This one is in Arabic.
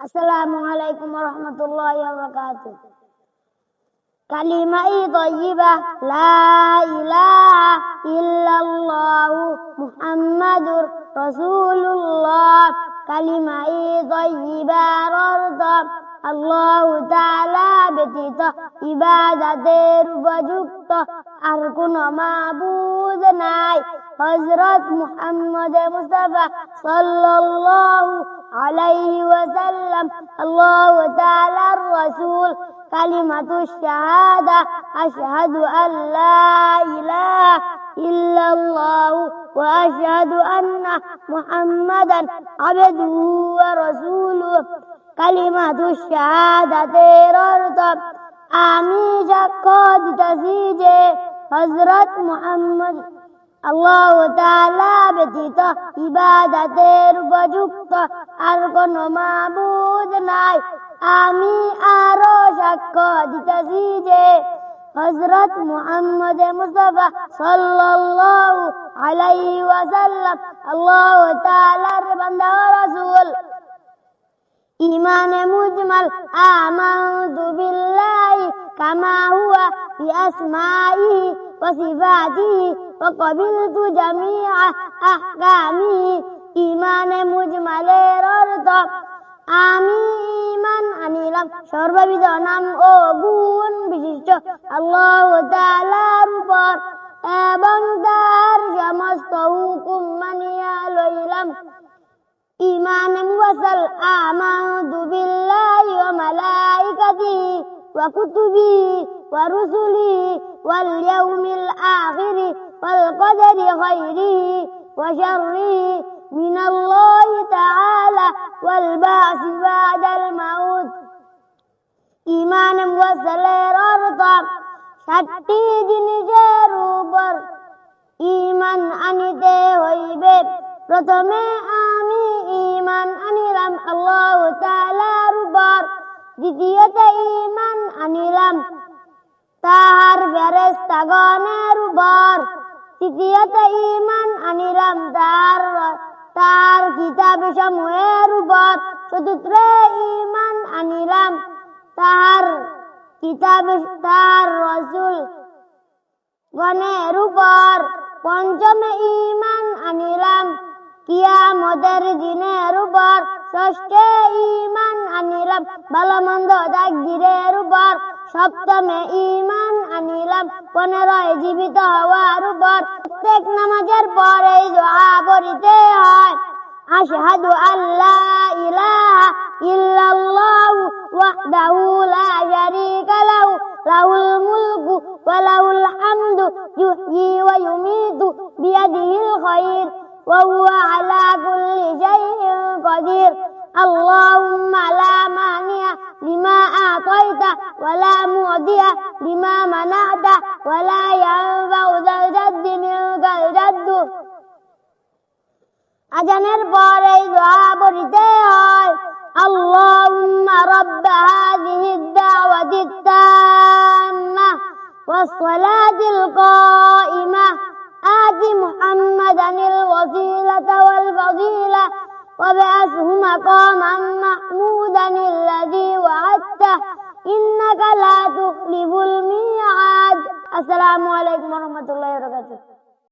السلام عليكم ورحمة الله وبركاته كلمة طيبة لا إله إلا الله محمد رسول الله كلمة طيبة رضا الله تعالى بتطه عبادة ربجكته আর কোন মাবুদ নাই হযরত মুহাম্মদ মুস্তাফা সাল্লাল্লাহু আলাইহি ওয়াসাল্লাম আল্লাহ তাআলার রাসূল কালিমাতু শাহাদা আশহাদু আল্লা ইলাহা ইল্লাল্লাহু ওয়া আশহাদু আন্না মুহাম্মাদান আবদুহু ওয়া রাসূলুহু কালিমাতু শাহাদাতের অর্থ আমি সাক্ষ্য দিতেছি যে حضرت محمد. الله تعالى بتيتا عبادة دير بجوكتا أرقن معبود ناي. آمي آرو شكا دي حضرت محمد مصطفى صلى الله عليه وسلم. الله تعالى ربنا ورسول إيمان مجمل. آمنت بالله كما هو في أسمائه وصفاته وقبلت جميع أحكامه إيمان مجمل অর্থ আমি ইমান আনিলাম সর্ববিধ নাম ও গুণ বিশিষ্ট আল্লাহ তাআলার উপর এবং তার সমস্ত হুকুম মানিয়া লইলাম إيمانا وصل آمنت بالله وملائكته وكتبه ورسله واليوم الآخر والقدر خيره وشره من الله تعالى والبعث بعد الموت إيمانا وصل অর্থ সাতটি জিনিসের উপর ইমান আনিতে হইবে প্রথমে আমি ইমান আনিলাম আল্লাহ তাআলার উপর দ্বিতীয়তে ইমান আনিলাম তাহার ফেরেশতাগণের উপর। তৃতীয়তে ইমান আনিলাম তার তার কিতাব সমূহের উপর। চতুর্থ ইমান আনিলাম তাহার কিতাব, তার রসুল গণের উপর। পঞ্চমে ইমান আনিলাম কিয়ামতের দিনের উপর। ষষ্ঠ ইমান আনিলাম ভালো মন্দ তাকদিরের উপর। সপ্তমে ইমান আনিলাম, পনেরোয় জীবিত হওয়ার উপর প্রত্যেক নামাজের পর এই দোয়া করিতে হয়। আশহাদু আল্লাহ ইলাহা ইল্লাল্লাহু ওয়াহদাহু লা শারীকা লাহু, লাহুল মুলকু ওয়া লাহুল হামদু, ইউহয়ি ওয়া ইউমীতু বিয়াদিহিল খায়র ওয়া হুয়া আলা কুল্লি শাইইন কাদির। আল্লাহুম্মা লা মানিয়া لما أعطيت ولا معطي لما منعت ولا ينفع ذا الجد منك الجد আজানের পরে দোয়া পড়িতে হয় اللهم رب هذه الدعوة التامة والصلاة القائمة آت محمدا وبعثه مقاما محمودا الذي وعدته. إنك لا تخلف الميعاد. السلام عليكم ورحمة الله وبركاته.